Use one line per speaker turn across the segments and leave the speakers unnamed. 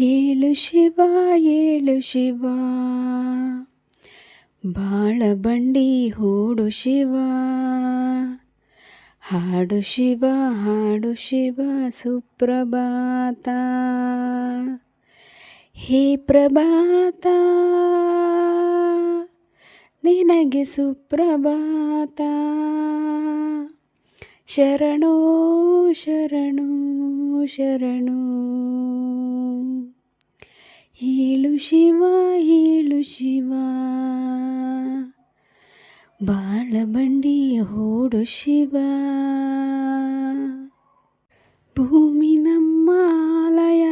ಏಳು ಶಿವ ಏಳು ಶಿವ. ಬಾಳ ಬಂಡಿ ಹೂಡು ಶಿವ. ಹಾಡು ಶಿವ ಹಾಡು ಶಿವ, ಸುಪ್ರಭಾತ. ಹೇ ಪ್ರಭಾತ, ನಿನಗೆ ಸುಪ್ರಭಾತ. ಶರಣೋ ಶರಣೋ ಶರಣೋ. ಶಿವ ಏಳು ಶಿವ ಬಾಳ ಬಂಡಿ ಹೂಡು ಶಿವ ಭೂಮಿ ನಮ್ಮ ಆಲಯ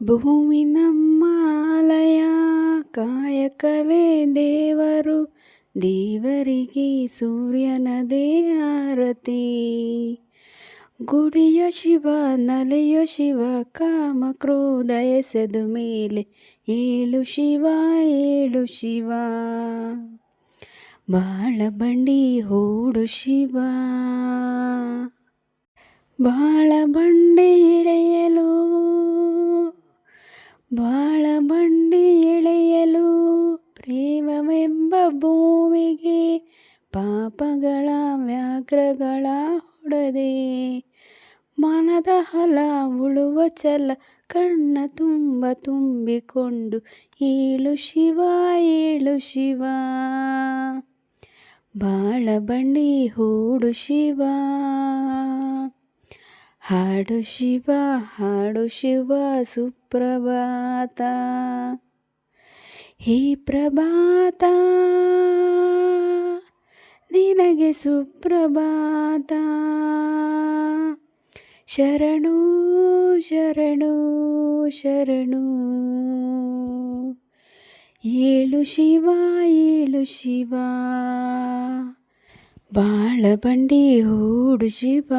ಭೂಮಿ ನಮ್ಮ ಆಲಯ ಕಾಯಕವೇ ದೇವರು ದೇವರಿಗೆ ಸೂರ್ಯನದೇ ಆರತಿ ಗುಡಿಯ ಶಿವ, ನಲೆಯ ಶಿವ, ಕಾಮ ಕ್ರೋಧ ಎಸೆದು ಮೇಲೆ ಏಳು ಶಿವ ಏಳು ಶಿವ. ಬಾಳ ಬಂಡಿ ಹೂಡು ಶಿವ. ಬಾಳ ಬಂಡಿ ಎಳೆಯಲು. ಬಾಳ ಬಂಡಿ ಎಳೆಯಲು ಪ್ರೇಮವೆಂಬ ಭೂಮಿಗೆ ಪಾಪಗಳ ವ್ಯಾಘ್ರಗಳ ಹೊಡೆದೆ ಮನದ ಹಲ ಉಳುವ ಛಲ ಕಣ್ಣ ತುಂಬ ತುಂಬಿಕೊಂಡು, ಏಳು ಶಿವ ಏಳು ಶಿವ. ಬಾಳ ಬಂಡಿ ಹೂಡು ಶಿವ. ಹಾಡು ಶಿವ ಹಾಡು ಶಿವ, ಸುಪ್ರಭಾತ. ಹೇ ಪ್ರಭಾತ. ನಿನಗೆ ಸುಪ್ರಭಾತ. ಶರಣು ಶರಣು ಶರಣು. ಏಳು ಶಿವ ಏಳು ಶಿವ. ಬಾಳ ಬಂಡಿ ಹೂಡು ಶಿವ.